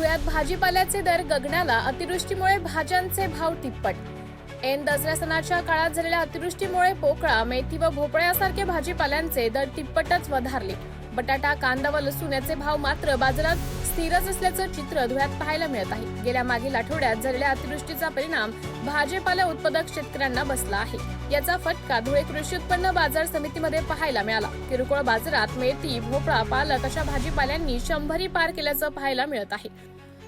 धुळ्यात भाजीपाल्याचे दर गगनाला अतिवृष्टीमुळे भाज्यांचे भाव तिप्पट. ऐन दसऱ्या सणाच्या काळात झालेल्या अतिवृष्टीमुळे पोकळा मेथी व भोपळ्यासारखे भाजीपाल्यांचे दर तिप्पटच वधारले. बटाटा कांदा व लसूण याचे भाव मात्र बाजारात स्थिरच असल्याचं चित्र धुळ्यात पाहायला मिळत आहे. गेल्या मागील आठवड्यात झालेल्या अतिवृष्टीचा परिणाम भाजीपाला उत्पादक शेतकऱ्यांना बसला आहे. याचा फटका धुळे कृषी उत्पन्न बाजार समितीमध्ये पाहायला मिळाला. किरकोळ बाजारात मेथी भोपळा पालक अशा भाजीपाल्यांनी शंभरी पार केल्याचं पाहायला मिळत आहे.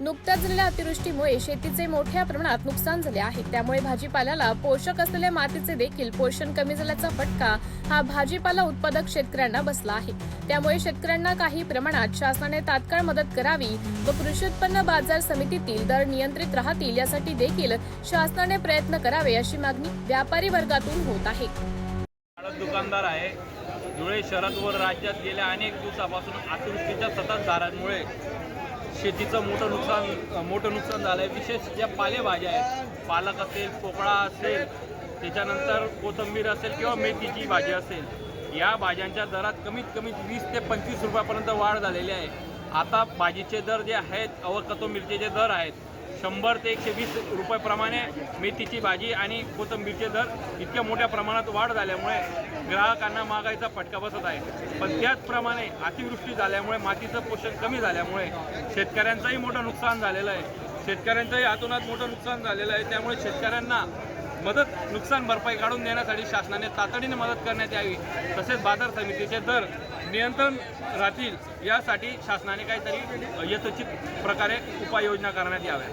नुकत्याच झालेल्या अतिवृष्टीमुळे शेतीचे मोठ्या प्रमाणात नुकसान झाले आहे. त्यामुळे भाजीपाल्याला पोषक असलेल्या मातीचे देखील पोषण कमी झाल्याचा फटका हा भाजीपाला उत्पादक शेतकऱ्यांना बसला आहे. त्यामुळे शेतकऱ्यांना काही प्रमाणात शासनाने तात्काळ मदत करावी व कृषी उत्पन्न बाजार समितीतील दर नियंत्रित राहतील यासाठी देखील शासनाने प्रयत्न करावे अशी मागणी व्यापारी वर्गातून होत आहे. दुकानदार आहे. धुळे शहरात व राज्यात गेल्या अनेक दिवसापासून अतिवृष्टीच्या सतत धारांमुळे शेतीचं मोठं नुकसान मोठं नुकसान झालं आहे विशेष ज्या पालेभाज्या आहेत पालक असेल पोकळा असेल त्याच्यानंतर कोथिंबीर असेल किंवा मेथीची भाजी असेल या भाज्यांच्या दरात कमीत कमी वीस ते पंचवीस रुपयापर्यंत वाढ झालेली आहे. आता भाजीचे दर जे आहेत अव मिरचीचे दर आहेत शंभर ते एकशे वीस रुपयाप्रमाणे मेथीची भाजी आणि कोथिंबीरचे दर इतक्या मोठ्या प्रमाणात वाढ झाल्यामुळे ग्राहकांना महागाईचा फटका बसत आहे. पण त्याचप्रमाणे अतिवृष्टी झाल्यामुळे मातीचं पोषण कमी झाल्यामुळे शेतकऱ्यांचंही मोठं नुकसान झालेलं आहे. शेतकऱ्यांचंही हातोनात मोठं नुकसान झालेलं आहे. त्यामुळे शेतकऱ्यांना मदत नुकसान भरपाई काढून देण्यासाठी शासनाने तातडीने मदत करण्यात यावी. तसेच बाजार समितीचे दर नियंत्रण राहतील यासाठी शासनाने काहीतरी यथोचित प्रकारे उपाययोजना करण्यात याव्या